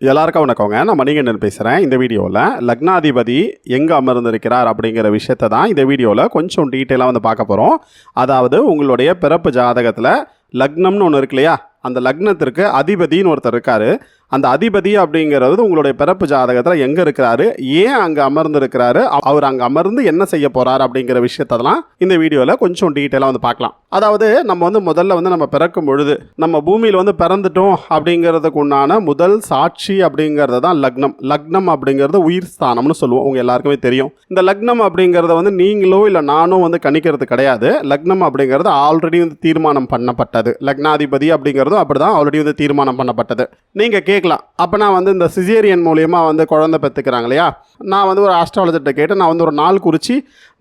எல்லாருக்கும் வணக்கங்க. நான் மணிகண்டன் பேசுகிறேன் இந்த வீடியோவில் லக்னாதிபதி எங்கே அமர்ந்திருக்கிறார் அப்படிங்கிற விஷயத்தை தான் இந்த வீடியோவில் கொஞ்சம் டீட்டெயிலாக வந்து பார்க்க போகிறோம் அதாவது உங்களுடைய பிறப்பு ஜாதகத்தில் லக்னம்னு ஒன்று இருக்கு இல்லையா? அந்த லக்னத்திற்கு அதிபதின்னு ஒருத்தர் இருக்கார். அந்த அதிபதி அப்படிங்கிறது உங்களுடைய பிறப்பு ஜாதகத்தில் எங்கே இருக்கிறாரு? ஏன் அங்கே அமர்ந்திருக்கிறாரு? அவர் அங்கே அமர்ந்து என்ன செய்ய போகிறார் அப்படிங்கிற விஷயத்தெல்லாம் இந்த வீடியோவில் கொஞ்சம் டீட்டெயிலாக வந்து பார்க்கலாம். அதாவது நம்ம வந்து முதல்ல வந்து நம்ம பிறக்கும் பொழுது நம்ம பூமியில் வந்து பிறந்துட்டோம் அப்படிங்கிறதுக்கு உண்டான முதல் சாட்சி அப்படிங்கிறது தான் லக்னம். லக்னம் அப்படிங்கிறது உயிர் ஸ்தானம்னு சொல்லுவோம். உங்கள் எல்லாருக்குமே தெரியும். இந்த லக்னம் அப்படிங்கிறத வந்து நீங்களோ இல்லை நானும் வந்து கணிக்கிறது கிடையாது. லக்னம் அப்படிங்கிறது ஆல்ரெடி வந்து தீர்மானம் பண்ணப்பட்டது. லக்னாதிபதி அப்படிங்கிறதும் அப்படி தான் ஆல்ரெடி வந்து தீர்மானம் பண்ணப்பட்டது. நீங்கள் கே கேட்கலாம். அப்போ நான் வந்து இந்த சிசேரியன் மூலியமாக வந்து குழந்தை பெற்றுக்கிறாங்க இல்லையா? நான் வந்து ஒரு ஆஸ்ட்ராலஜர்கிட்ட கேட்டு நான் வந்து ஒரு நாள் குறித்து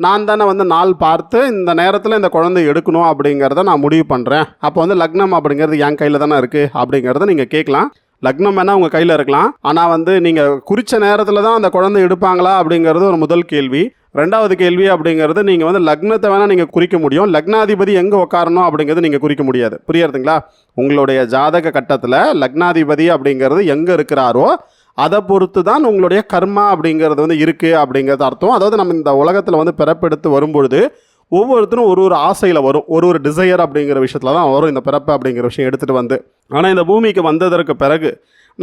நான் தானே வந்து நாள் பார்த்து இந்த நேரத்தில் இந்த குழந்தை எடுக்கணும் அப்படிங்கிறத நான் முடிவு பண்ணுறேன் அப்போ வந்து லக்னம் அப்படிங்கிறது என் கையில் தானே இருக்குது அப்படிங்கிறத நீங்கள் கேட்கலாம். லக்னம் வேணால் உங்கள் கையில் இருக்கலாம். ஆனால் வந்து நீங்கள் குறித்த நேரத்தில் தான் அந்த குழந்தை எடுப்பாங்களா அப்படிங்கிறது ஒரு முதல் கேள்வி. ரெண்டாவது கேள்வி அப்படிங்கிறது நீங்கள் வந்து லக்னத்தை வேணால் நீங்கள் குறிக்க முடியும். லக்னாதிபதி எங்கே உட்காரணும் அப்படிங்கிறது நீங்கள் குறிக்க முடியாது. புரியுறதுங்களா? உங்களுடைய ஜாதக கட்டத்தில் லக்னாதிபதி அப்படிங்கிறது எங்கே இருக்கிறாரோ அதை பொறுத்து தான் உங்களுடைய கர்மா அப்படிங்கிறது வந்து இருக்குது அப்படிங்கிறது அர்த்தம். அதாவது நம்ம இந்த உலகத்தில் வந்து பிறப்பெடுத்து வரும்பொழுது ஒவ்வொருத்தரும் ஒரு ஒரு ஆசையில் வரும். ஒரு ஒரு டிசையர் அப்படிங்கிற விஷயத்தில் தான் வரும் இந்த பிறப்பு அப்படிங்கிற விஷயம் எடுத்துகிட்டு வந்து. ஆனால் இந்த பூமிக்கு வந்ததற்கு பிறகு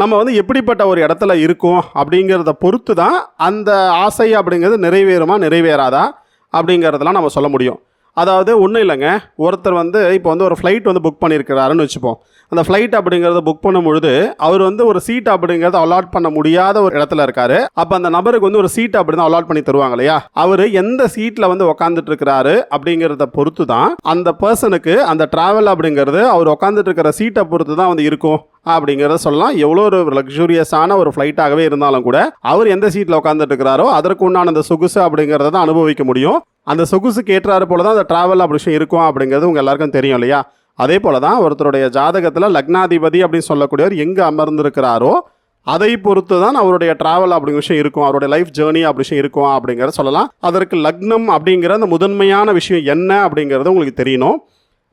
நம்ம வந்து எப்படிப்பட்ட ஒரு இடத்துல இருக்கோம் அப்படிங்கிறத பொறுத்து தான் அந்த ஆசை அப்படிங்கிறது நிறைவேறுமா நிறைவேறாதா அப்படிங்கிறதெல்லாம் நம்ம சொல்ல முடியும். அதாவது ஒன்றும் இல்லைங்க. ஒருத்தர் வந்து இப்போ வந்து ஒரு ஃப்ளைட் வந்து புக் பண்ணியிருக்கிறாருன்னு வச்சுப்போம். அந்த ஃப்ளைட் அப்படிங்கிறத புக் பண்ணும் பொழுது அவர் வந்து ஒரு சீட் அப்படிங்கிறத அலாட் பண்ண முடியாத ஒரு இடத்துல இருக்காரு. அப்போ அந்த நபருக்கு வந்து ஒரு சீட் அப்படி தான் அலாட் பண்ணி தருவாங்க இல்லையா? அவர் எந்த சீட்டில் வந்து உக்காந்துட்டு இருக்கிறாரு அப்படிங்கிறத பொறுத்து தான் அந்த பர்சனுக்கு அந்த டிராவல் அப்படிங்கிறது அவர் உட்காந்துட்டு இருக்கிற சீட்டை பொறுத்து தான் வந்து இருக்கும். அப்படிங்கிறத சொல்லலாம். எவ்வளோ ஒரு லக்ஸூரியஸான ஒரு ஃப்ளைட்டாகவே இருந்தாலும் கூட அவர் எந்த சீட்டில் உட்காந்துட்டு இருக்கிறாரோ அதற்கு உண்டான அந்த சொகுசு அப்படிங்கிறத தான் அனுபவிக்க முடியும். அந்த சொகுசுக்கு ஏற்றாறு போல தான் அந்த டிராவல் அப்படி விஷயம் இருக்கும் அப்படிங்கிறது உங்கள் எல்லாருக்கும் தெரியும் இல்லையா? அதே போல தான் ஒருத்தருடைய ஜாதகத்தில் லக்னாதிபதி அப்படின்னு சொல்லக்கூடியவர் எங்கே அமர்ந்திருக்கிறாரோ அதை பொறுத்து தான் அவருடைய டிராவல் அப்படிங்கிற விஷயம் இருக்கும் அவருடைய லைஃப் ஜேர்னி அப்படி விஷயம் இருக்கும் அப்படிங்கிறத சொல்லலாம். அதற்கு லக்னம் அப்படிங்கிற அந்த முதன்மையான விஷயம் என்ன அப்படிங்கிறது உங்களுக்கு தெரியணும்.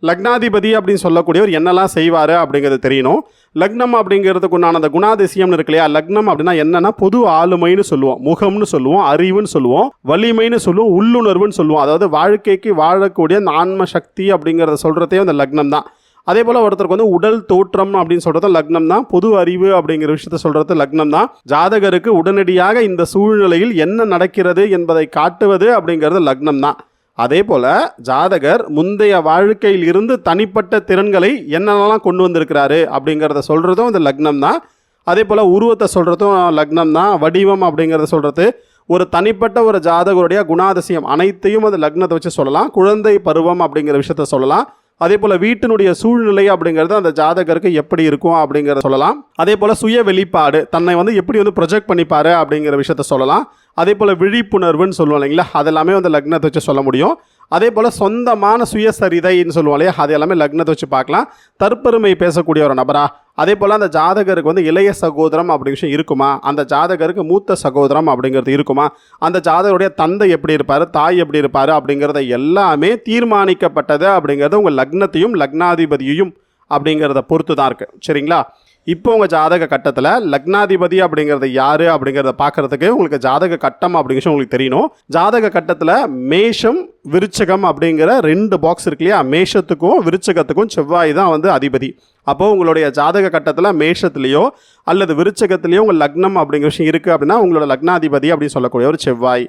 லக்னாதிபதி அப்படின்னு சொல்லக்கூடியவர் என்னெல்லாம் செய்வார் அப்படிங்கிறது தெரியணும். லக்னம் அப்படிங்கிறதுக்கு உண்டான அந்த குணாதிசயம்னு இருக்கு இல்லையா? லக்னம் அப்படின்னா என்னன்னா பொது ஆளுமைன்னு சொல்லுவோம். முகம்னு சொல்லுவோம். அறிவுன்னு சொல்லுவோம். வலிமைன்னு சொல்லுவோம். உள்ளுணர்வுன்னு சொல்லுவோம். அதாவது வாழ்க்கைக்கு வாழக்கூடிய அந்த ஆன்ம சக்தி அப்படிங்கிறத சொல்கிறதே அந்த லக்னம் தான். அதே போல் ஒருத்தருக்கு வந்து உடல் தோற்றம் அப்படின்னு சொல்கிறது லக்னம் தான். பொது அறிவு அப்படிங்கிற விஷயத்த சொல்கிறது லக்னம் தான். ஜாதகருக்கு உடனடியாக இந்த சூழ்நிலையில் என்ன நடக்கிறது என்பதை காட்டுவது அப்படிங்கிறது லக்னம் தான். அதே போல் ஜாதகர் முந்தைய வாழ்க்கையில் இருந்து தனிப்பட்ட திறன்களை என்னென்னலாம் கொண்டு வந்திருக்கிறாரு அப்படிங்கிறத சொல்கிறதும் இந்த லக்னம் தான் அதே போல் உருவத்தை சொல்கிறதும் லக்னம் தான் வடிவம் அப்படிங்கிறத சொல்கிறது ஒரு தனிப்பட்ட ஒரு ஜாதகருடைய குணாதிசயம் அனைத்தையும் அந்த லக்னத்தை வச்சு சொல்லலாம். குழந்தை பருவம் அப்படிங்கிற விஷயத்த சொல்லலாம். அதே போல் வீட்டினுடைய சூழ்நிலை அப்படிங்கிறது அந்த ஜாதகருக்கு எப்படி இருக்கும் அப்படிங்கிறத சொல்லலாம். அதே போல் சுய வெளிப்பாடு தன்னை வந்து எப்படி வந்து ப்ரொஜெக்ட் பண்ணிப்பாரு அப்படிங்கிற விஷயத்த சொல்லலாம். அதே போல் விழிப்புணர்வுன்னு சொல்லுவோம் இல்லைங்களா? அதெல்லாமே வந்து லக்னத்தை வச்சு சொல்ல முடியும். அதே போல் சொந்தமான சுயசரிதைன்னு சொல்லுவோம் இல்லையா? அது எல்லாமே லக்னத்தை வச்சு பார்க்கலாம். தற்பெருமை பேசக்கூடிய ஒரு நபரா? அதே போல் அந்த ஜாதகருக்கு வந்து இளைய சகோதரம் அப்படிங்கிற விஷயம் இருக்குமா? அந்த ஜாதகருக்கு மூத்த சகோதரம் அப்படிங்கிறது இருக்குமா? அந்த ஜாதகருடைய தந்தை எப்படி இருப்பார்? தாய் எப்படி இருப்பார்? அப்படிங்கிறத எல்லாமே தீர்மானிக்கப்பட்டது அப்படிங்கிறது உங்கள் லக்னத்தையும் லக்னாதிபதியையும் அப்படிங்கிறத பொறுத்து தான் இருக்குது சரிங்களா? இப்போ உங்கள் ஜாதக கட்டத்தில் லக்னாதிபதி அப்படிங்கிறது யார் அப்படிங்கிறத பார்க்கறதுக்கு உங்களுக்கு ஜாதக கட்டம் அப்படிங்கிற உங்களுக்கு தெரியணும். ஜாதக கட்டத்தில் மேஷம் விருச்சகம் அப்படிங்கிற ரெண்டு பாக்ஸ் இருக்கு இல்லையா? மேஷத்துக்கும் விருச்சகத்துக்கும் செவ்வாய் தான் வந்து அதிபதி. அப்போ உங்களுடைய ஜாதக கட்டத்தில் மேஷத்துலேயோ அல்லது விருச்சகத்துலேயோ உங்கள் லக்னம் அப்படிங்கிற விஷயம் இருக்குது அப்படின்னா உங்களோட லக்னாதிபதி அப்படின்னு சொல்லக்கூடிய ஒரு செவ்வாய்.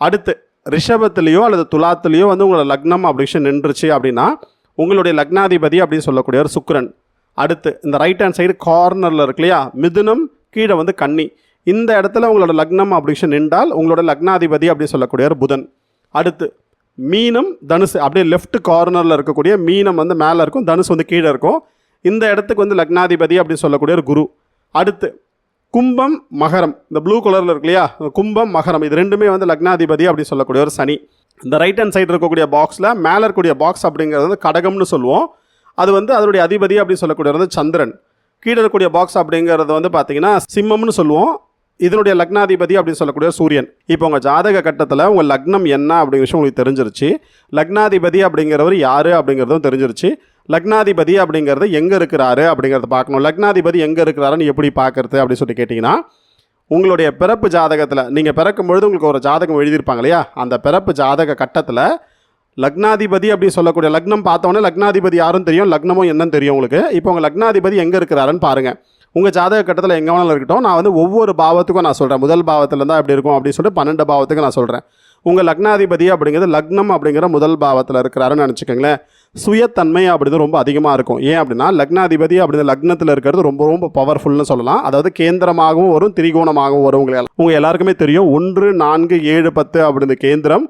அடுத்து ரிஷபத்துலேயோ அல்லது துலாத்துலேயோ வந்து உங்களோட லக்னம் அப்படி விஷயம் நின்றுச்சு அப்படின்னா உங்களுடைய லக்னாதிபதி அப்படின்னு சொல்லக்கூடிய ஒரு சுக்ரன் அடுத்து இந்த ரைட் ஹேண்ட் சைடு கார்னரில் இருக்கு இல்லையா? மிதுனம் கீழே வந்து கன்னி. இந்த இடத்துல உங்களோட லக்னம் அப்படின்னு நின்றால் உங்களோட லக்னாதிபதி அப்படின்னு சொல்லக்கூடிய ஒரு புதன். அடுத்து மீனம் தனுசு அப்படியே லெஃப்ட் கார்னரில் இருக்கக்கூடிய மீனம் வந்து மேலே இருக்கும் தனுசு வந்து கீழே இருக்கும். இந்த இடத்துக்கு வந்து லக்னாதிபதி அப்படின்னு சொல்லக்கூடிய ஒரு குரு. அடுத்து கும்பம் மகரம். இந்த ப்ளூ கலரில் இருக்கு இல்லையா? கும்பம் மகரம். இது ரெண்டுமே வந்து லக்னாதிபதி அப்படின்னு சொல்லக்கூடிய ஒரு சனி. இந்த ரைட் ஹேண்ட் சைடு இருக்கக்கூடிய பாக்ஸில் மேலே இருக்கக்கூடிய பாக்ஸ் அப்படிங்கிறது வந்து கடகம்னு சொல்லுவோம். அது வந்து அதனுடைய அதிபதி அப்படின்னு சொல்லக்கூடியது வந்து சந்திரன். கீழே இருக்கக்கூடிய பாக்ஸ் அப்படிங்கிறது வந்து பார்த்தீங்கன்னா சிம்மம்னு சொல்லுவோம். இதனுடைய லக்னாதிபதி அப்படின்னு சொல்லக்கூடிய சூரியன். இப்போ உங்கள் ஜாதக கட்டத்தில் உங்கள் லக்னம் என்ன அப்படிங்கிற விஷயம் உங்களுக்கு தெரிஞ்சிருச்சு. லக்னாதிபதி அப்படிங்கிறவர் யார் அப்படிங்கிறதும் தெரிஞ்சிருச்சு. லக்னாதிபதி அப்படிங்கிறது எங்கே இருக்கிறாரு அப்படிங்கிறத பார்க்கணும். லக்னாதிபதி எங்கே இருக்கிறாருன்னு எப்படி பார்க்கறது அப்படின்னு சொல்லி கேட்டிங்கன்னா உங்களுடைய பிறப்பு ஜாதகத்தில் நீங்கள் பிறக்கும் பொழுது உங்களுக்கு ஒரு ஜாதகம் எழுதியிருப்பாங்க இல்லையா? அந்த பிறப்பு ஜாதக கட்டத்தில் லக்னாதிபதி அப்படின்னு சொல்லக்கூடிய லக்னம் பார்த்தோன்னே லக்னாதிபதி யாரும் தெரியும்? லக்னமும் என்னன்னு தெரியும் உங்களுக்கு? இப்போ உங்கள் லக்னாதிபதி எங்கே இருக்கிறாருன்னு பாருங்கள் உங்கள் ஜாதக கட்டத்தில் எங்கே வேணாலும் இருக்கட்டும். நான் வந்து ஒவ்வொரு பாவத்துக்கும் நான் சொல்கிறேன் முதல் பாவத்தில் இருந்தால் எப்படி இருக்கும் அப்படின்னு சொல்லிட்டு பன்னெண்டு பாவத்துக்கு நான் சொல்கிறேன் உங்கள் லக்னாதிபதி அப்படிங்கிறது லக்னம் அப்படிங்கிற முதல் பாவத்தில் இருக்கிறாருன்னு நினச்சிக்கோங்களேன். சுயத்தன்மை அப்படிங்கிறது ரொம்ப அதிகமாக இருக்கும். ஏன் அப்படின்னா லக்னாதிபதி அப்படிங்கிற லக்னத்தில் இருக்கிறது ரொம்ப ரொம்ப பவர்ஃபுல்னு சொல்லலாம். அதாவது கேந்திரமாகவும் வரும் திரிகோணமாகவும் வரும் உங்களை உங்கள் எல்லாருக்குமே தெரியும். ஒன்று நான்கு ஏழு பத்து அப்படிங்கிற கேந்திரம்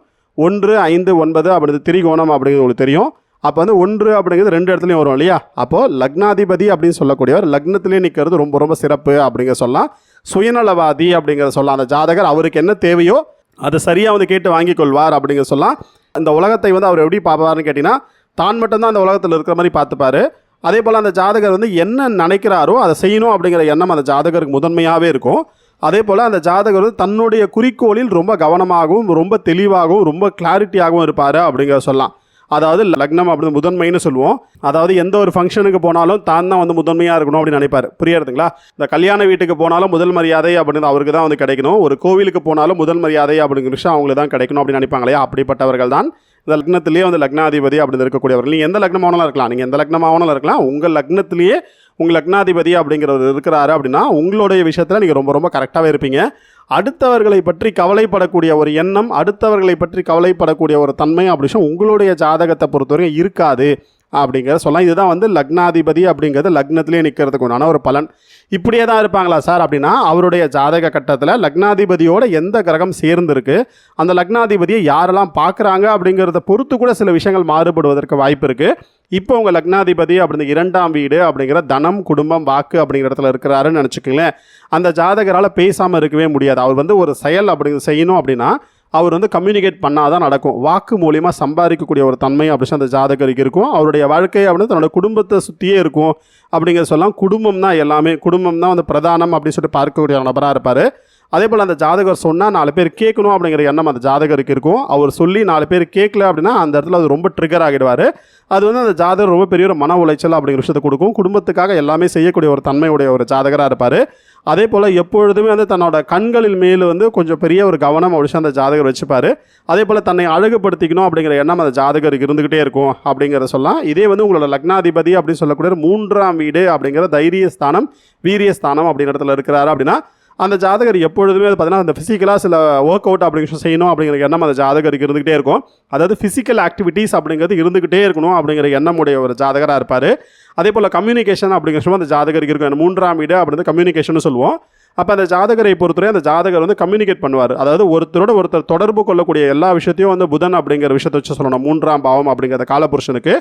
ஒன்று ஐந்து ஒன்பது அப்படிங்கிறது திரிகோணம் அப்படிங்கிறது உங்களுக்கு தெரியும். அப்போ வந்து ஒன்று அப்படிங்கிறது ரெண்டு இடத்துலையும் வரும் இல்லையா? அப்போது லக்னாதிபதி அப்படின்னு சொல்லக்கூடியவர் லக்னத்திலே நிற்கிறது ரொம்ப ரொம்ப சிறப்பு அப்படிங்கிற சொல்லலாம். சுயநலவாதி அப்படிங்கிற சொல்லலாம். அந்த ஜாதகர் அவருக்கு என்ன தேவையோ அதை சரியாக வந்து கேட்டு வாங்கிக் கொள்வார் அப்படிங்கிற சொல்லலாம். இந்த உலகத்தை வந்து அவர் எப்படி பார்ப்பாருன்னு கேட்டிங்கன்னா தான் மட்டும்தான் அந்த உலகத்தில் இருக்கிற மாதிரி பார்த்துப்பார். அதே போல் அந்த ஜாதகர் வந்து என்ன நினைக்கிறாரோ அதை செய்யணும் அப்படிங்கிற எண்ணம் அந்த ஜாதகருக்கு முதன்மையாகவே இருக்கும். அதே போல் அந்த ஜாதகர் வந்து தன்னுடைய குறிக்கோளில் ரொம்ப கவனமாகவும் ரொம்ப தெளிவாகவும் ரொம்ப கிளாரிட்டியாகவும் இருப்பார் அப்படிங்கிற சொல்லலாம். அதாவது லக்னம் அப்படின்னு முதன்மைன்னு சொல்லுவோம். அதாவது எந்த ஒரு ஃபங்க்ஷனுக்கு போனாலும் தான் தான் வந்து முதன்மையாக இருக்கணும் அப்படின்னு நினைப்பார். புரியாதுங்களா இந்த கல்யாண வீட்டுக்கு போனாலும் முதல் மரியாதை அப்படின்னு அவருக்கு தான் வந்து கிடைக்கணும். ஒரு கோவிலுக்கு போனாலும் முதல் மரியாதை அப்படிங்கிற விஷயம் அவங்களுக்கு தான் கிடைக்கணும் அப்படின்னு நினைப்பாங்களே அப்படிப்பட்டவர்கள் தான். இந்த லக்னத்திலேயே வந்து லக்னாதிபதி அப்படின்னு இருக்கக்கூடியவர்கள். நீங்கள் எந்த லக்னமானாலும் இருக்கலாம். நீங்கள் எந்த லக்னமாவனாலும் இருக்கலாம். உங்கள் லக்னத்திலேயே உங்கள் லக்னாதிபதி அப்படிங்கிறவர் இருக்கிறாரு அப்படின்னா உங்களுடைய விஷயத்தில் நீங்கள் ரொம்ப ரொம்ப கரெக்டாகவே இருப்பீங்க. அடுத்தவர்களை பற்றி கவலைப்படக்கூடிய ஒரு எண்ணம் அடுத்தவர்களை பற்றி கவலைப்படக்கூடிய ஒரு தன்மை அப்படின்னா உங்களுடைய ஜாதகத்தை பொறுத்தவரைக்கும் இருக்காது. அப்படிங்கிறத சொல்லலாம். இதுதான் வந்து லக்னாதிபதி அப்படிங்கிறது லக்னத்திலே நிற்கிறதுக்கு உண்டான ஒரு பலன் இப்படியே தான் இருப்பாங்களா சார் அப்படின்னா அவருடைய ஜாதக கட்டத்தில் லக்னாதிபதியோட எந்த கிரகம் சேர்ந்துருக்கு அந்த லக்னாதிபதியை யாரெல்லாம் பார்க்குறாங்க அப்படிங்கிறத பொறுத்து கூட சில விஷயங்கள் மாறுபடுவதற்கு வாய்ப்பு இருக்குது இப்போ உங்கள் லக்னாதிபதி அப்படிங்கிற இரண்டாம் வீடு அப்படிங்கிற தனம் குடும்பம் வாக்கு அப்படிங்கிற இடத்துல இருக்கிறாருன்னு நினச்சிக்கங்களேன். அந்த ஜாதகரால் பேசாமல் இருக்கவே முடியாது. அவர் வந்து ஒரு செயல் அப்படி செய்யணும் அப்படின்னா அவர் வந்து கம்யூனிகேட் பண்ணால் தான் நடக்கும். வாக்கு மூலியமாக சம்பாதிக்கக்கூடிய ஒரு தன்மை அப்படின்னு அந்த ஜாதகருக்கு இருக்கும். அவருடைய வாழ்க்கை அப்படின்னு தன்னோட குடும்பத்தை சுற்றியே இருக்கும் அப்படிங்கிற சொல்லலாம். குடும்பம் தான் எல்லாமே குடும்பம் தான் வந்து பிரதானம் அப்படின்னு சொல்லிட்டு பார்க்கக்கூடிய நபராக இருப்பார். அதே போல் அந்த ஜாதகர் சொன்னால் நாலு பேர் கேட்கணும் அப்படிங்கிற எண்ணம் அந்த ஜாதகருக்கு இருக்கும். அவர் சொல்லி நாலு பேர் கேட்கல அப்படின்னா அந்த இடத்துல அது ரொம்ப ட்ரிகர் ஆகிடுவார். அது வந்து அந்த ஜாதகர் ரொம்ப பெரிய ஒரு மன உளைச்சல் அப்படிங்கிற விஷயத்தை கொடுக்கும். குடும்பத்துக்காக எல்லாமே செய்யக்கூடிய ஒரு தன்மையுடைய ஒரு ஜாதகராக இருப்பார். அதே போல் எப்பொழுதுமே வந்து தன்னோட கண்களில் மேல் வந்து கொஞ்சம் பெரிய ஒரு கவனம் அப்படிச்சு அந்த ஜாதகர் வச்சுப்பார். அதே போல் தன்னை அழகுபடுத்திக்கணும் அப்படிங்கிற எண்ணம் அந்த ஜாதகருக்கு இருந்துக்கிட்டே இருக்கும் அப்படிங்கிறத சொல்லலாம். இதே வந்து உங்களோட லக்னாதிபதி அப்படின்னு சொல்லக்கூடிய மூன்றாம் வீடு அப்படிங்கிற தைரிய ஸ்தானம் வீரிய ஸ்தானம் அப்படிங்கிற இடத்துல இருக்கிறாரு அப்படின்னா அந்த ஜாதகர் எப்பொழுதுமே அது பார்த்தீங்கன்னா அந்த ஃபிசிக்கலாக சில ஒர்க் அவுட் அப்படிங்கிற விஷயம் செய்யணும் அப்படிங்கிற எண்ணம் அந்த ஜாதகருக்கு இருந்துகிட்டே இருக்கும். அதாவது ஃபிசிக்கல் ஆக்டிவிட்டீஸ் அப்படிங்கிறது இருந்துகிட்டே இருக்கணும் அப்படிங்கிற எண்ணமுடைய ஒரு ஜாதகராக இருப்பார். அதே போல் கம்யூனிகேஷன் அப்படிங்கிற விஷயம் அந்த ஜாதகருக்கு இருக்கும். அந்த மூன்றாம் வீடு அப்படிங்கிறது கம்யூனிகேஷன் சொல்லுவோம். அப்போ அந்த ஜாதகரை பொறுத்தவரை அந்த ஜாதகர் வந்து கம்யூனிகேட் பண்ணுவார். அதாவது ஒருத்தரோட ஒருத்தர் தொடர்பு கொள்ளக்கூடிய எல்லா விஷயத்தையும் வந்து புதன் அப்படிங்கிற விஷயத்தை வச்சு சொல்லணும். மூன்றாம் பாவம் அப்படிங்கிற காலபுருஷனுக்கு.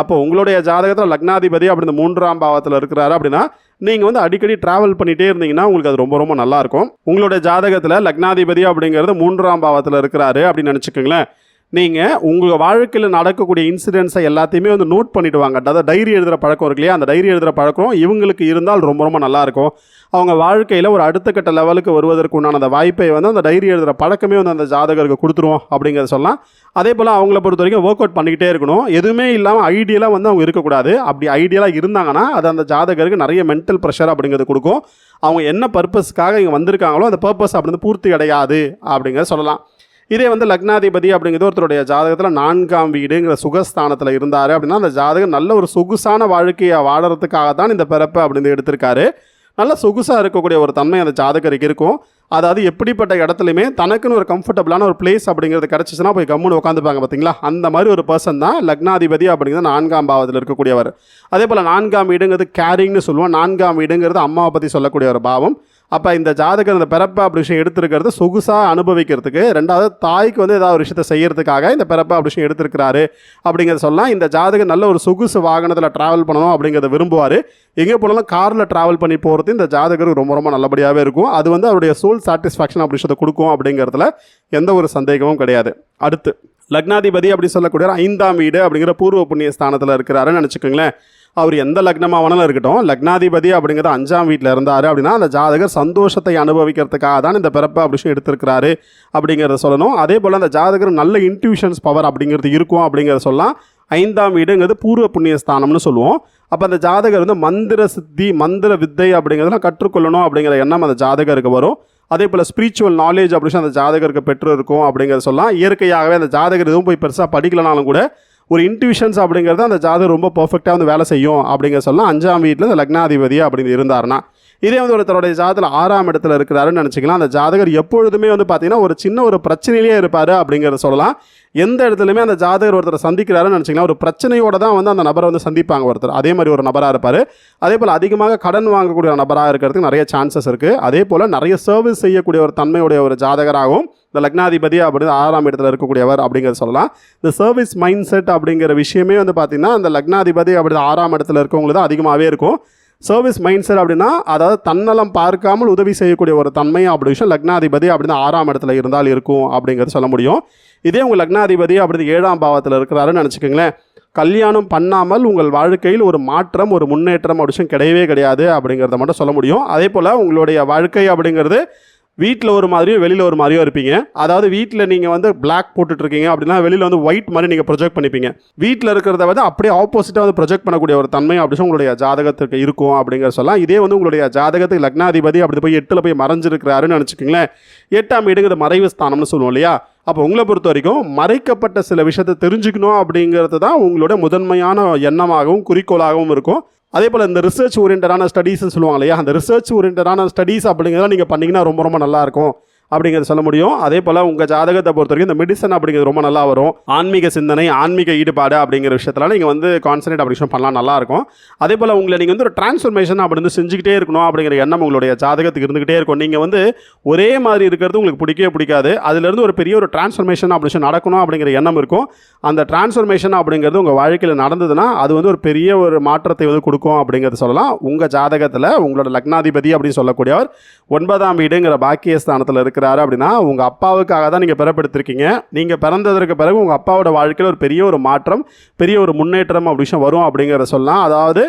அப்போ உங்களுடைய ஜாதகத்தில் லக்னாதிபதி அப்படி மூன்றாம் பாவத்தில் இருக்கிறாரு அப்படின்னா நீங்கள் வந்து அடிக்கடி ட்ராவல் பண்ணிகிட்டே இருந்தீங்கன்னா உங்களுக்கு அது ரொம்ப ரொம்ப நல்லாயிருக்கும் உங்களோட ஜாதகத்தில் லக்னாதிபதி அப்படிங்கிறது மூன்றாம் பாவத்தில் இருக்கிறாரு அப்படின்னு நினச்சிக்கோங்களேன். நீங்கள் உங்கள் வாழ்க்கையில் நடக்கக்கூடிய இன்சிடென்ட்ஸை எல்லாத்தையுமே வந்து நோட் பண்ணிவிடுவாங்க அதாவது டைரி எழுதுகிற பழக்கம் இருக்கு இல்லையா? அந்த டைரி எழுதுகிற பழக்கம் இவங்களுக்கு இருந்தால் ரொம்ப ரொம்ப நல்லாயிருக்கும் அவங்க வாழ்க்கையில் ஒரு அடுத்த கட்ட லெவலுக்கு வருவதற்கு உண்டான அந்த வாய்ப்பை வந்து அந்த டைரி எழுதுகிற பழக்கமே வந்து அந்த ஜாதகருக்கு கொடுத்துருவோம் அப்படிங்கிறத சொல்லலாம். அதே போல் அவங்கள பொறுத்த வரைக்கும் ஒர்க் அவுட் பண்ணிக்கிட்டே இருக்கணும். எதுவுமே இல்லாமல் ஐடியலாக வந்து அவங்க இருக்கக்கூடாது. அப்படி ஐடியலாக இருந்தாங்கன்னா அது அந்த ஜாதகருக்கு நிறைய மென்டல் ப்ரெஷர் அப்படிங்கிறது கொடுக்கும். அவங்க என்ன பர்பஸ்க்காக இங்கே வந்திருக்காங்களோ அந்த பர்பஸ் அப்படிங்கிறது பூர்த்தி அடையாது அப்படிங்கிறத சொல்லலாம். இதே வந்து லக்னாதிபதி அப்படிங்கிறது ஒருத்தருடைய ஜாதகத்தில் நான்காம் வீடுங்கிற சுகஸ்தானத்தில் இருந்தார் அப்படின்னா அந்த ஜாதகம் நல்ல ஒரு சொகுசான வாழ்க்கையை வாழறதுக்காக தான் இந்த பிறப்பு அப்படின்னு எடுத்திருக்காரு. நல்ல சொகுசாக இருக்கக்கூடிய ஒரு தன்மை அந்த ஜாதகருக்கு இருக்கும். அதாவது எப்படிப்பட்ட இடத்துலையுமே தனக்குன்னு ஒரு கம்ஃபர்டபுளான ஒரு பிளேஸ் அப்படிங்கிறது கிடச்சிச்சுன்னா போய் கம்முன்னு உட்காந்துப்பாங்க பார்த்தீங்களா அந்த மாதிரி ஒரு பர்சன் தான் லக்னாதிபதி அப்படிங்கிறது நான்காம் பாவத்தில் இருக்கக்கூடியவர். அதே போல் நான்காம் வீடுங்கிறது கேரிங்னு சொல்லுவோம். நான்காம் வீடுங்கிறது அம்மாவை பற்றி சொல்லக்கூடிய ஒரு பாவம். அப்போ இந்த ஜாதகர் இந்த பிறப்பு அப்படி விஷயம் எடுத்திருக்கிறது சொகுசாக அனுபவிக்கிறதுக்கு. ரெண்டாவது தாய்க்கு வந்து ஏதாவது ஒரு விஷயத்தை செய்கிறதுக்காக இந்த பிறப்பு அப்படி விஷயம் எடுத்திருக்கிறாரு அப்படிங்கிறத சொல்லலாம். இந்த ஜாதகம் நல்ல ஒரு சொகுசு வாகனத்தில் ட்ராவல் பண்ணணும் அப்படிங்கிறத விரும்புவார். எங்கே போனாலும் காரில் ட்ராவல் பண்ணி போகிறது இந்த ஜாதகருக்கு ரொம்ப ரொம்ப நல்லபடியாகவே இருக்கும். அது வந்து அவருடைய சோல் சாட்டிஸ்ஃபேக்ஷன் அப்படி விஷயத்தை கொடுக்கும் அப்படிங்கிறதுல எந்த ஒரு சந்தேகமும் கிடையாது. அடுத்து லக்னாதிபதி அப்படி சொல்லக்கூடிய ஐந்தாம் வீடு அப்படிங்கிற பூர்வ புண்ணிய ஸ்தானத்தில் இருக்கிறாருன்னு நினச்சிக்கோங்களேன். அவர் எந்த லக்னமாக வேணாலும் இருக்கட்டும் லக்னாதிபதி அப்படிங்கிறது அஞ்சாம் வீட்டில் இருந்தார் அப்படின்னா அந்த ஜாதகர் சந்தோஷத்தை அனுபவிக்கிறதுக்காக தான் இந்த பிறப்பு அப்படின்னு எடுத்திருக்கிறாரு அப்படிங்கிறத சொல்லணும். அதே போல் அந்த ஜாதகர் நல்ல இன்ட்யூஷன்ஸ் பவர் அப்படிங்கிறது இருக்கும் அப்படிங்கிறத சொல்லலாம். ஐந்தாம் வீடுங்கிறது பூர்வ புண்ணிய ஸ்தானம்னு சொல்லுவோம். அப்போ அந்த ஜாதகர் வந்து மந்திர சித்தி மந்திர வித்தை அப்படிங்கிறதெல்லாம் கற்றுக்கொள்ளணும் அப்படிங்கிற எண்ணம் அந்த ஜாதகருக்கு வரும். அதே போல் ஸ்பிரிச்சுவல் நாலேஜ் அப்படின்னு அந்த ஜாதகருக்கு பெற்று இருக்கும் அப்படிங்கிறத சொல்லலாம். இயற்கையாகவே அந்த ஜாதகர் எதுவும் போய் பெருசாக படிக்கலனாலும் கூட ஒரு இன்ட்யூஷன்ஸ் அப்படிங்கிறது அந்த ஜாதகம் ரொம்ப பர்ஃபெக்டாக வந்து வேலை செய்யும் அப்படிங்கிற சொல்லலாம் அஞ்சாம் வீட்டில் இந்த லக்னாதிபதி அப்படின்னு இருந்தாருன்னா இதே வந்து ஒருத்தருடைய ஜாதகத்தில் ஆறாம் இடத்துல இருக்கிறாருன்னு நினச்சிக்கலாம். அந்த ஜாதகர் எப்பொழுதுமே வந்து பார்த்தீங்கன்னா ஒரு சின்ன ஒரு பிரச்சனையிலே இருப்பார் அப்படிங்கிறத சொல்லலாம். எந்த இடத்துலையுமே அந்த ஜாதகர் ஒருத்தர் சந்திக்கிறாருன்னு நினச்சிக்கலாம். ஒரு பிரச்சனையோட தான் வந்து அந்த நபரை வந்து சந்திப்பாங்க ஒருத்தர். அதே மாதிரி ஒரு நபராக இருப்பார். அதே போல் அதிகமாக கடன் வாங்கக்கூடிய நபராக இருக்கிறதுக்கு நிறைய சான்சஸ் இருக்குது அதே போல் நிறைய சர்வீஸ் செய்யக்கூடிய ஒரு தன்மையுடைய ஒரு ஜாதகராகவும் இந்த லக்னாதிபதி அப்படின்னு ஆறாம் இடத்துல இருக்கக்கூடியவர் அப்படிங்கிறத சொல்லலாம். இந்த சர்வீஸ் மைண்ட் செட் அப்படிங்கிற விஷயமே வந்து பார்த்திங்கன்னா அந்த லக்னாதிபதி அப்படி ஆறாம் இடத்துல இருக்கவங்களுக்கு தான் அதிகமாகவே இருக்கும். சர்வீஸ் மைண்ட் செட் அப்படின்னா அதாவது தன்னலம் பார்க்காமல் உதவி செய்யக்கூடிய ஒரு தன்மை அப்படி விஷயம் லக்னாதிபதி அப்படின்னு ஆறாம் இடத்துல இருந்தால் இருக்கும் அப்படிங்கிறது சொல்ல முடியும். இதே உங்கள் லக்னாதிபதி அப்படி ஏழாம் பாவத்தில் இருக்கிறாருன்னு நினச்சிக்கோங்களேன். கல்யாணம் பண்ணாமல் உங்கள் வாழ்க்கையில் ஒரு மாற்றம் ஒரு முன்னேற்றம் அப்படி விஷயம் கிடையவே கிடையாது அப்படிங்கிறத மட்டும் சொல்ல முடியும். அதே போல் உங்களுடைய வாழ்க்கை அப்படிங்கிறது வீட்டில் ஒரு மாதிரியும் வெளியில் ஒரு மாதிரியும் இருப்பீங்க. அதாவது வீட்டில் நீங்கள் வந்து பிளாக் போட்டுட்ருக்கீங்க அப்படின்னா வெளியில் வந்து ஒயிட் மாதிரி நீங்கள் ப்ரொஜெக்ட் பண்ணிப்பீங்க. வீட்டில் இருக்கிறத வந்து அப்படியே ஆப்போசிட்டாக வந்து ப்ரொஜெக்ட் பண்ணக்கூடிய ஒரு தன்மை அப்படி உங்களுடைய ஜாதகத்துக்கு இருக்கும் அப்படிங்கிற சொல்லலாம். இதே வந்து உங்களுடைய ஜாதகத்துக்கு லக்னாதிபதி அப்படி போய் எட்டில் போய் மறைஞ்சிருக்கிறாருன்னு நினச்சிக்கோங்களேன். எட்டாம் வீடுங்கிறது மறைவு ஸ்தானம்னு சொல்லுவோம் இல்லையா? அப்போ உங்களை பொறுத்த வரைக்கும் மறைக்கப்பட்ட சில விஷயத்தை தெரிஞ்சுக்கணும் அப்படிங்கிறது தான் உங்களோட முதன்மையான எண்ணமாகவும் குறிக்கோளாகவும் இருக்கும். அதே போல் இந்த ரிசர்ச் ஓரியன்டான ஸ்டடீஸ்னு சொல்லுவாங்க இல்லையா? அந்த ரிசர்ச் ஓரியன்டான ஸ்டடீஸ் அப்படிங்கிறத நீங்கள் பண்ணிங்கன்னா ரொம்ப ரொம்ப நல்லாயிருக்கும் அப்படிங்கிறத சொல்ல முடியும். அதே போல் உங்கள் ஜாதகத்தை பொறுத்த வரைக்கும் இந்த மெடிசன் அப்படிங்கிறது ரொம்ப நல்லா வரும். ஆன்மீக சிந்தனை ஆன்மீக ஈடுபாடு அப்படிங்கிற விஷயத்தில் நீங்கள் வந்து கான்சன்ட்ரேட் அப்படி விஷயம் பண்ணலாம் நல்லாயிருக்கும் அதே போல் உங்களை நீங்கள் வந்து ஒரு டிரான்ஸ்ஃபர்மேஷன் அப்படி வந்து செஞ்சுக்கிட்டே இருக்கணும் அப்படிங்கிற எண்ணம் உங்களுடைய ஜாதகத்துக்கு இருந்துகிட்டே இருக்கும். நீங்கள் வந்து ஒரே மாதிரி இருக்கிறது உங்களுக்கு பிடிக்கவே பிடிக்காது. அதுலேருந்து ஒரு பெரிய ஒரு டிரான்ஸ்ஃபர்மேஷன் அப்படி நடக்கணும் அப்படிங்கிற எண்ணம் இருக்கும். அந்த டிரான்ஸ்ஃபர்மேஷன் அப்படிங்கிறது உங்கள் வாழ்க்கையில் நடந்ததுன்னா அது வந்து ஒரு பெரிய ஒரு மாற்றத்தை வந்து கொடுக்கும் அப்படிங்கிறத சொல்லலாம். உங்கள் ஜாதகத்தில் உங்களோட லக்னாதிபதி அப்படின்னு சொல்லக்கூடியவர் ஒன்பதாம் வீடுங்கிற பாக்கியஸ்தானத்தில் இருக்கிறாரு அப்படின்னா உங்கள் அப்பாவுக்காக தான் நீங்கள் பிறப்பெடுத்திருக்கீங்க. நீங்கள் பிறந்ததற்கு பிறகு உங்கள் அப்பாவோட வாழ்க்கையில் ஒரு பெரிய ஒரு மாற்றம் பெரிய ஒரு முன்னேற்றம் அப்படி விஷயம் வரும் அப்படிங்கிறத சொல்லலாம். அதாவது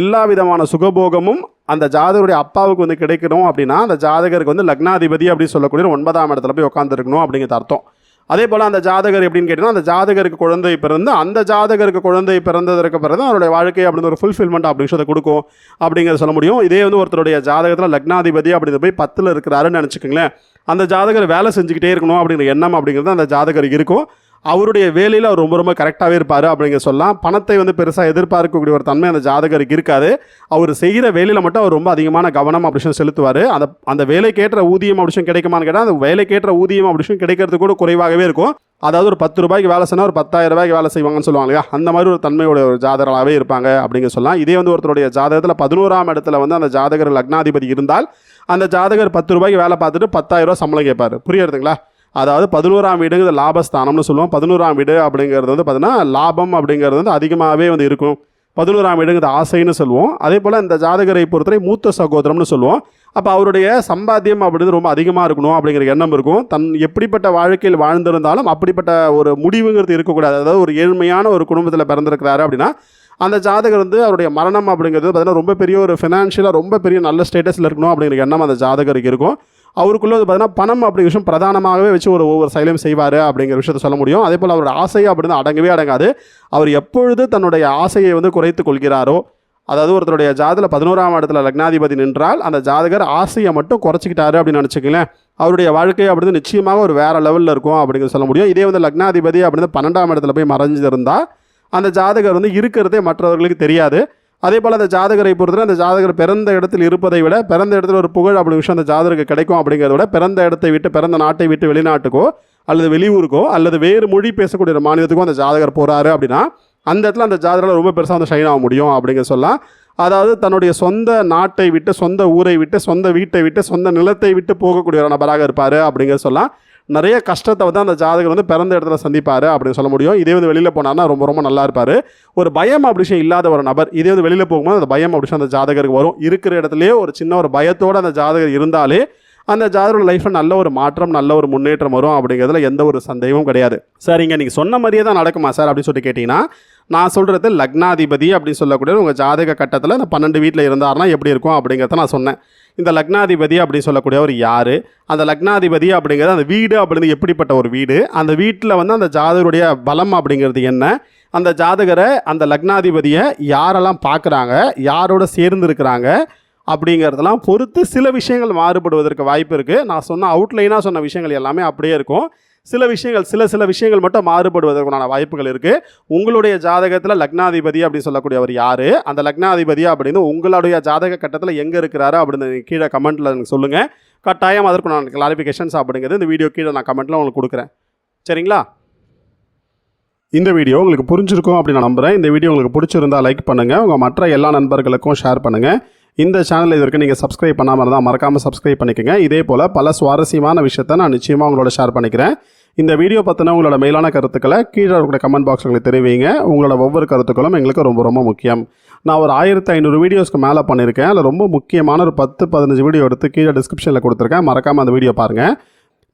எல்லா விதமான சுகபோகமும் அந்த ஜாதகருடைய அப்பாவுக்கு வந்து கிடைக்கணும் அப்படின்னா அந்த ஜாதகருக்கு வந்து லக்னாதிபதி அப்படின்னு சொல்லக்கூடிய ஒன்பதாம் இடத்துல போய் உட்காந்துருக்கணும் அப்படிங்கிறது அர்த்தம். அதே போல் அந்த ஜாதகர் எப்படின்னு கேட்டிங்கன்னா அந்த ஜாதகருக்கு குழந்தை பிறந்து அந்த ஜாதகருக்கு குழந்தை பிறந்ததற்கு பிறகு அவருடைய வாழ்க்கை அப்படின்னு ஒரு ஃபுல்ஃபில்மெண்ட் அப்படி விஷயத்தை கொடுக்கும் அப்படிங்கிறத சொல்ல முடியும். இதே வந்து ஒருத்தருடைய ஜாதகத்தில் லக்னாதிபதி அப்படின்னு போய் பத்தில் இருக்கிறாருன்னு நினச்சிக்கோங்களேன். அந்த ஜாதகர் வேலை செஞ்சுக்கிட்டே இருக்கணும் அப்படிங்கிற எண்ணம் அப்படிங்கிறது அந்த ஜாதகர் இருக்கும். அவருடைய வேலையில் அவர் ரொம்ப ரொம்ப கரெக்டாகவே இருப்பார் அப்படிங்கிற சொல்லலாம். பணத்தை வந்து பெருசாக எதிர்பார்க்கக்கூடிய ஒரு தன்மை அந்த ஜாதகருக்கு இருக்காது. அவர் செய்கிற வேலையில் மட்டும் அவர் ரொம்ப அதிகமான கவனம் அப்படின்னு செலுத்துவார். அந்த அந்த வேலைக்கேற்ற ஊதியம் அப்படி கிடைக்குமான்னு கேட்டால் அந்த வேலைக்கேற்ற ஊதியம் அப்படின்னு கிடைக்கிறது கூட குறைவாகவே இருக்கும். அதாவது ஒரு பத்து ரூபாய்க்கு வேலை செய்யணும் ஒரு பத்தாயிரம் ரூபாய்க்கு வேலை செய்வாங்கன்னு சொல்லுவாங்க இல்லையா? அந்த மாதிரி ஒரு தன்மையோட ஒரு ஜாதகராகவே இருப்பாங்க அப்படிங்க சொல்லலாம். இதே வந்து ஒருத்தருடைய ஜாதகத்தில் பதினோராம் இடத்துல வந்து அந்த ஜாதகர் லக்னாதிபதி இருந்தால் அந்த ஜாதகர் பத்து ரூபாய்க்கு வேலை பார்த்துட்டு பத்தாயிரம் சம்பளம் கேட்பார். புரியுறதுங்களா அதாவது பதினோராம் வீடுங்கிறது லாபஸ்தானம்னு சொல்லுவோம். பதினோராம் வீடு அப்படிங்கிறது வந்து பார்த்தீங்கன்னா லாபம் அப்படிங்கிறது வந்து அதிகமாகவே வந்து இருக்கும். பதினோராம் வீடுங்கிறது ஆசைன்னு சொல்லுவோம். அதே போல் இந்த ஜாதகரை பொறுத்தவரை மூத்த சகோதரம்னு சொல்லுவோம். அப்போ அவருடைய சம்பாத்தியம் அப்படிங்கிறது ரொம்ப அதிகமாக இருக்கணும் அப்படிங்கிற எண்ணம் இருக்கும். தன் எப்படிப்பட்ட வாழ்க்கையில் வாழ்ந்திருந்தாலும் அப்படிப்பட்ட ஒரு முடிவுங்கிறது இருக்கக்கூடாது. அதாவது ஒரு ஏழ்மையான ஒரு குடும்பத்தில் பிறந்திருக்கிறாரு அப்படின்னா அந்த ஜாதகர் வந்து அவருடைய மரணம் அப்படிங்கிறது பார்த்தீங்கன்னா ரொம்ப பெரிய ஒரு ஃபினான்ஷியலாக ரொம்ப பெரிய நல்ல ஸ்டேட்டஸில் இருக்கணும் அப்படிங்கிற எண்ணம் அந்த ஜாதகருக்கு இருக்கும். அவருக்குள்ளே வந்து பார்த்தீங்கன்னா பணம் அப்படிங்கிற விஷயம் பிரதானமாகவே வச்சு ஒரு ஒவ்வொரு செயலையும் செய்வார் அப்படிங்கிற விஷயத்த சொல்ல முடியும். அதே போல் அவரோட ஆசை அப்படின்னு அடங்கவே அடங்காது. அவர் எப்பொழுது தன்னுடைய ஆசையை வந்து குறைத்து கொள்கிறாரோ அதாவது ஒருத்தருடைய ஜாதத்தில் பதினோராம் இடத்துல லக்னாதிபதி நின்றால் அந்த ஜாதகர் ஆசையை மட்டும் குறைச்சிக்கிட்டாரு அப்படின்னு நினச்சிக்கங்களேன். அவருடைய வாழ்க்கை அப்படின்னு நிச்சயமாக ஒரு வேறு லெவலில் இருக்கும் அப்படிங்கிறது சொல்ல முடியும். இதே வந்து லக்னாதிபதி அப்படின்னு பன்னெண்டாம் இடத்துல போய் மறைஞ்சிருந்தால் அந்த ஜாதகர் வந்து இருக்கிறதே மற்றவர்களுக்கு தெரியாது. அதே போல் அந்த ஜாதகரை பொறுத்தவரை அந்த ஜாதகர் பிறந்த இடத்தில் இருப்பதை விட பிறந்த இடத்துல ஒரு புகழ் அப்படி விஷயம் அந்த ஜாதகருக்கு கிடைக்கும் அப்படிங்கிறத விட பிறந்த இடத்தை விட்டு பிறந்த நாட்டை விட்டு வெளிநாட்டுக்கோ அல்லது வெளியூருக்கோ அல்லது வேறு மொழி பேசக்கூடிய ஒரு மாநிலத்துக்கோ அந்த ஜாதகர் போகிறாரு அப்படின்னா அந்த இடத்துல அந்த ஜாதகரால் ரொம்ப பெருசாக வந்து ஷைன் ஆக முடியும் அப்படிங்கிற சொல்லலாம். அதாவது தன்னுடைய சொந்த நாட்டை விட்டு சொந்த ஊரை விட்டு சொந்த வீட்டை விட்டு சொந்த நிலத்தை விட்டு போகக்கூடிய ஒரு நபராக இருப்பார் அப்படிங்கிற சொல்லலாம். நிறைய கஷ்டத்தை வந்து அந்த ஜாதகர் வந்து பிறந்த இடத்துல சந்திப்பார் அப்படின்னு சொல்ல முடியும். இதே வந்து வெளியில் போனார்னா ரொம்ப ரொம்ப நல்லா இருப்பார். ஒரு பயம் அப்படி விஷயம் இல்லாத ஒரு நபர் இதே வந்து வெளியில் போகும்போது அந்த பயம் அப்படி அந்த ஜாதகருக்கு வரும். இருக்கிற இடத்துலையே ஒரு சின்ன ஒரு பயத்தோடு அந்த ஜாதகர் இருந்தாலே அந்த ஜாதகரோட லைஃப்பில் நல்ல ஒரு மாற்றம் நல்ல ஒரு முன்னேற்றம் வரும் அப்படிங்கிறதுல எந்த ஒரு சந்தேகமும் கிடையாது. சரிங்க நீங்கள் சொன்ன மாதிரியே தான் நடக்குமா சார் அப்படின்னு சொல்லி கேட்டிங்கன்னா நான் சொல்கிறது லக்னாதிபதி அப்படின்னு சொல்லக்கூடிய உங்கள் ஜாதக கட்டத்தில் இந்த பன்னெண்டு வீட்டில் இருந்தார்னா எப்படி இருக்கும் அப்படிங்கிறத நான் சொன்னேன். இந்த லக்னாதிபதி அப்படின்னு சொல்லக்கூடியவர் யார்? அந்த லக்னாதிபதி அப்படிங்கிறது அந்த வீடு அப்படிங்கிறது எப்படிப்பட்ட ஒரு வீடு? அந்த வீட்டில் வந்து அந்த ஜாதகருடைய பலம் அப்படிங்கிறது என்ன? அந்த ஜாதகரை அந்த லக்னாதிபதியை யாரெல்லாம் பார்க்குறாங்க? யாரோட சேர்ந்து இருக்கிறாங்க? அப்படிங்கிறதெல்லாம் பொறுத்து சில விஷயங்கள் மாறுபடுவதற்கு வாய்ப்பு இருக்குது நான் சொன்ன அவுட்லைனாக சொன்ன விஷயங்கள் எல்லாமே அப்படியே இருக்கும். சில விஷயங்கள் சில சில விஷயங்கள் மட்டும் மாறுபடுவதற்குண்டான வாய்ப்புகள் இருக்குது உங்களுடைய ஜாதகத்தில் லக்னாதிபதி அப்படின்னு சொல்லக்கூடியவர் யார்? அந்த லக்னாதிபதி அப்படின்னு உங்களுடைய ஜாதக கட்டத்தில் எங்கே இருக்கிறாரு அப்படின்னு கீழே கமெண்ட்டில் எனக்கு சொல்லுங்கள் கட்டாயம் அதற்கு நான் கிளாரிஃபிகேஷன்ஸ் அப்படிங்கிறது இந்த வீடியோ கீழே நான் கமெண்ட்டில் உங்களுக்கு கொடுக்குறேன். சரிங்களா? இந்த வீடியோ உங்களுக்கு புரிஞ்சிருக்கும் அப்படின்னு நான் நம்புகிறேன் இந்த வீடியோ உங்களுக்கு பிடிச்சிருந்தா லைக் பண்ணுங்கள் உங்கள் மற்ற எல்லா நண்பர்களுக்கும் ஷேர் பண்ணுங்கள் இந்த சேனல் இது வரைக்கும் நீங்கள் சப்ஸ்கிரைப் பண்ணாமல் இருந்தால் மறக்காமல் சப்ஸ்கிரைப் பண்ணிக்கோங்க. இதே போல் பல சுவாரஸ்யமான விஷயத்தை நான் நிச்சயமாக உங்களோட ஷேர் பண்ணிக்கிறேன். இந்த வீடியோ பற்றின உங்களோட மேலான கருத்துக்களை கீழே இருக்கிற கமெண்ட் பாக்ஸ் உங்களுக்கு தெரிவிங்க. உங்களோட ஒவ்வொரு கருத்துக்களும் எங்களுக்கு ரொம்ப ரொம்ப முக்கியம். நான் ஒரு ஆயிரத்தி ஐநூறு வீடியோஸ்க்கு மேலே பண்ணியிருக்கேன் அதில் ரொம்ப முக்கியமான ஒரு பத்து பதினஞ்சு வீடியோ எடுத்து கீழே டிஸ்கிரிப்ஷனில் கொடுத்துருக்கேன். மறக்காமல் அந்த வீடியோ பாருங்கள்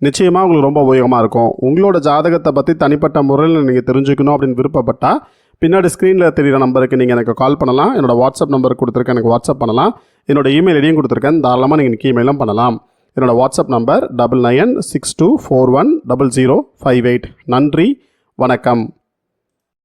நிச்சயமாக உங்களுக்கு ரொம்ப உபயோகமாக இருக்கும். உங்களோட ஜாதகத்தை பற்றி தனிப்பட்ட முறையில் நீங்கள் தெரிஞ்சுக்கணும் அப்படின்னு விருப்பப்பட்டால் பின்னாடி ஸ்க்ரீனில் தெரியிற நம்பருக்கு நீங்கள் எனக்கு கால் பண்ணலாம். என்னோடய வாட்ஸ்அப் நம்பருக்கு கொடுத்துருக்கேன் எனக்கு வாட்ஸ்அப் பண்ணலாம். என்னோட இமெயில் ஐடியும் கொடுத்துருக்கேன். தாராளமாக நீங்கள் எனக்கு இமெயிலும் பண்ணலாம். என்னோடய WhatsApp number double nine six two four one double zero five eight நன்றி. வணக்கம்.